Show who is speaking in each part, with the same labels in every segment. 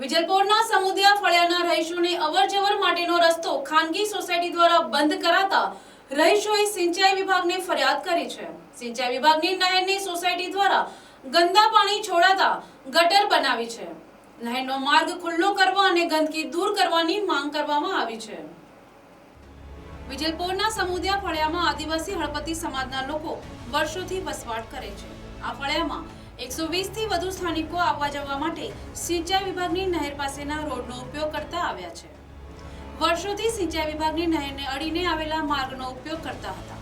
Speaker 1: વિજલપોરના સમુદિયા ફળિયાના રહીશોને અવરજવર માટેનો રસ્તો ખાનગી સોસાયટી દ્વારા બંધ કરાતા રહીશોએ સિંચાઈ વિભાગને ફરિયાદ કરી છે. સિંચાઈ વિભાગની નહેરની સોસાયટી દ્વારા ગંદા પાણી છોડાતા ગટર બનાવી છે. નહેરનો માર્ગ ખુલ્લો કરવા અને ગંદકી દૂર કરવાની માંગ કરવામાં આવી છે. વિજલપોરના સમુદિયા ફળિયામાં આદિવાસી હળપતિ સમાજના લોકો વર્ષોથી વસવાટ કરે છે. આ ફળિયામાં એકસો વીસથી વધુ સ્થાનિકો આવવા જવા માટે સિંચાઈ વિભાગની નહેર પાસેના રોડનો ઉપયોગ કરતા આવ્યા છે. વર્ષોથી સિંચાઈ વિભાગની નહેરને અડીને આવેલા માર્ગનો ઉપયોગ કરતા હતા.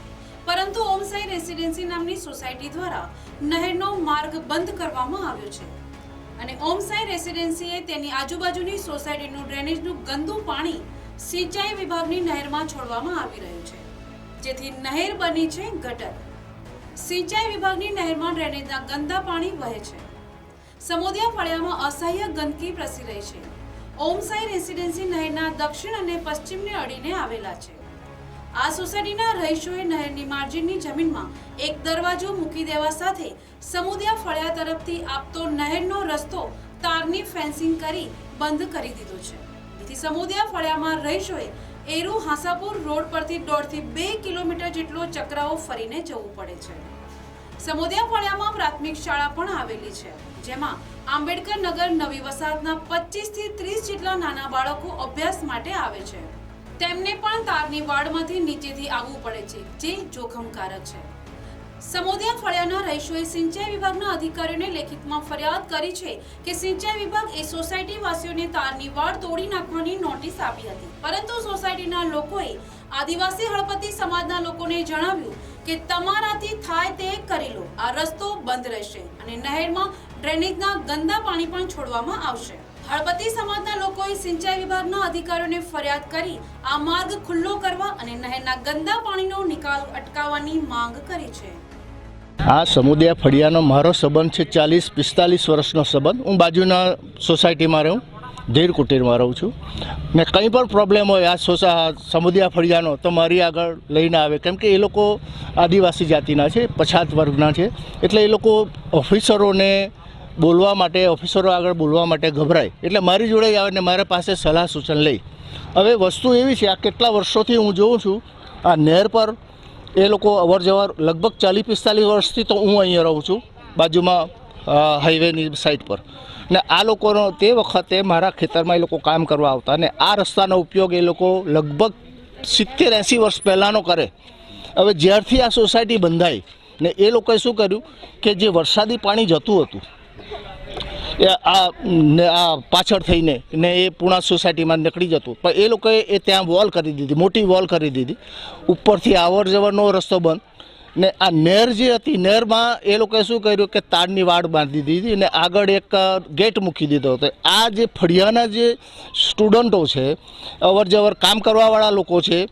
Speaker 1: પરંતુ ઓમસાઈ રેસિડેન્સી નામની સોસાયટી દ્વારા નહેરનો માર્ગ બંધ કરવામાં આવ્યો છે. અને ઓમસાઈ રેસિડેન્સીએ તેની આજુબાજુની સોસાયટીનું ડ્રેનેજનું ગંદુ પાણી સિંચાઈ વિભાગની નહેરમાં છોડવામાં આવી રહ્યું છે. જેથી નહેર બની છે ગટર. સિંચાઈ વિભાગની નહેરમાં ડ્રેનેજના ગંદા પાણી વહે છે. સમોદિયા ફળિયામાં અસહ્ય ગંદકી પ્રસરી રહી છે. ઓમસાઈ રેસિડેન્સી નહેરના દક્ષિણ અને પશ્ચિમને અડીને આવેલા છે. આ સોસાયટીના રહીશોએ નહેરની માર્જિનની જમીનમાં એક દરવાજો મૂકી દેવા સાથે સમુદિયા ફળિયા તરફથી આપતો નહેરનો રસ્તો તારની ફેન્સિંગ કરી બંધ કરી દીધો છે. જેથી સમુદિયા ફળિયામાં રહીશોએ એરુ હાંસાપુર રોડ પરથી દોઢથી બે કિલોમીટર જેટલો ચક્રાઓ ફરીને જવું પડે છે. સમોદિયા ફળિયામાં પ્રાથમિક શાળા પણ આવેલી છે, જેમાં આંબેડકર નગર નવી વસાહતના 25 થી ત્રીસ જેટલા નાના બાળકો અભ્યાસ માટે આવે છે. તેમને પણ તારની વાડમાંથી નીચેથી આવવું પડે છે, જે જોખમકારક છે. સમોદિયા ફળિયાના રહીશોએ સિંચાઈ વિભાગના અધિકારીઓને લેખિતમાં ફરિયાદ કરી છે કે સિંચાઈ વિભાગ એ સોસાયટી વાસીઓને તારની વાડ તોડી નાખવાની નોટિસ આપી હતી. પરંતુ સોસાયટીના લોકોએ આદિવાસી હળપતિ સમાજના લોકોને જણાવ્યું કે તમારાથી થાય તે કરી લો. આ રસ્તો બંધ રહેશે અને નહેરમાં ડ્રેનેજના ગંદા પાણી પણ છોડવામાં આવશે. હળપતિ સમાજના લોકોએ સિંચાઈ વિભાગના અધિકારીઓને ફરિયાદ કરી આ માર્ગ ખુલ્લો કરવા અને નહેરના ગંદા પાણીનો નિકાલ અટકાવવાની માંગ કરી છે.
Speaker 2: આ સમુદાય ફળિયાનો મારો સંબંધ છે, ચાલીસ પિસ્તાલીસ વર્ષનો સંબંધ. હું બાજુના સોસાયટીમાં રહું, ધીર કુટીરમાં રહું છું. ને કંઈ પણ પ્રોબ્લેમ હોય, આ સોસા સમુદાય ફળિયાનો, તો મારી આગળ લઈને આવે. કેમ કે એ લોકો આદિવાસી જાતિના છે, પછાત વર્ગના છે. એટલે એ લોકો ઓફિસરોને બોલવા માટે, ઓફિસરો આગળ બોલવા માટે ગભરાય. એટલે મારી જોડે આવે ને મારા પાસે સલાહ સૂચન લઈ. હવે વસ્તુ એવી છે, આ કેટલા વર્ષોથી હું જોઉં છું, આ નહેર પર એ લોકો અવર જવર લગભગ ચાલીસ પિસ્તાલીસ વર્ષથી તો હું અહીંયા રહું છું, બાજુમાં હાઈવેની સાઈડ પર. ને આ લોકોનો તે વખતે મારા ખેતરમાં એ લોકો કામ કરવા આવતા અને આ રસ્તાનો ઉપયોગ એ લોકો લગભગ સિત્તેર એંસી વર્ષ પહેલાંનો કરે. હવે જ્યારથી આ સોસાયટી બંધાઈ ને એ લોકોએ શું કર્યું કે જે વરસાદી પાણી જતું હતું આ આ પાછળ થઈને ને એ પૂણા સોસાયટીમાં નીકળી જતું. પણ એ લોકોએ એ ત્યાં વોલ કરી દીધી, મોટી વોલ કરી દીધી. ઉપરથી આવર જવરનો રસ્તો બંધ. ને આ નહેર જે હતી, નહેરમાં એ લોકોએ શું કર્યું કે તારની વાડ બાંધી દીધી અને આગળ એક ગેટ મૂકી દીધો હતો. આ જે ફળિયાના જે સ્ટુડન્ટો છે, અવર જવર કામ કરવાવાળા લોકો છે,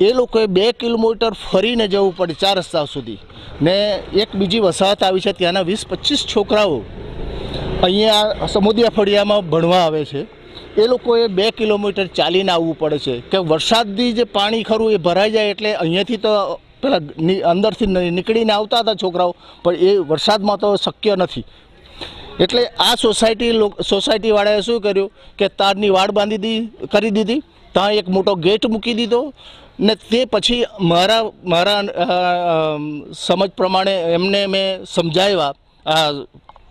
Speaker 2: એ લોકોએ બે કિલોમીટર ફરીને જવું પડે ચાર રસ્તા સુધી. ને એક બીજી વસાહત આવી છે ત્યાંના વીસ પચીસ છોકરાઓ અહીંયા સમુદ્રિયા ફળિયામાં ભણવા આવે છે. એ લોકોએ બે કિલોમીટર ચાલીને આવવું પડે છે. કે વરસાદથી જે પાણી ખરું એ ભરાઈ જાય એટલે અહીંયાથી તો પેલા અંદરથી નીકળીને આવતા હતા છોકરાઓ, પણ એ વરસાદમાં તો શક્ય નથી. એટલે આ સોસાયટી સોસાયટીવાળાએ શું કર્યું કે તારની વાડ બાંધી દી, કરી દીધી, ત્યાં એક મોટો ગેટ મૂકી દીધો ને તે પછી મારા મારા સમજ પ્રમાણે એમને મેં સમજાવ્યા આ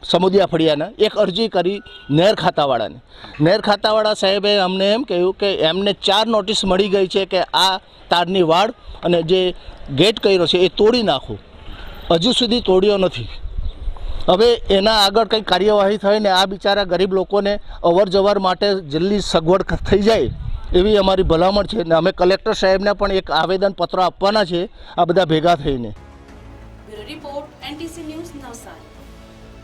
Speaker 2: સમુદિયા ફળિયાના એક અરજી કરી નહેર ખાતાવાળાને. નહેર ખાતાવાળા સાહેબે અમને એમ કહ્યું કે એમને ચાર નોટિસ મળી ગઈ છે કે આ તારની વાડ અને જે ગેટ કર્યો છે એ તોડી નાખો. હજુ સુધી તોડ્યો નથી. હવે એના આગળ કંઈ કાર્યવાહી થાય ને આ બિચારા ગરીબ લોકોને અવર જવર માટે જલ્દી સગવડ થઈ જાય એવી અમારી ભલામણ છે ને અમે કલેક્ટર સાહેબને પણ એક આવેદનપત્ર આપવાના છે આ બધા ભેગા થઈને.
Speaker 1: Report NTC news Navsari.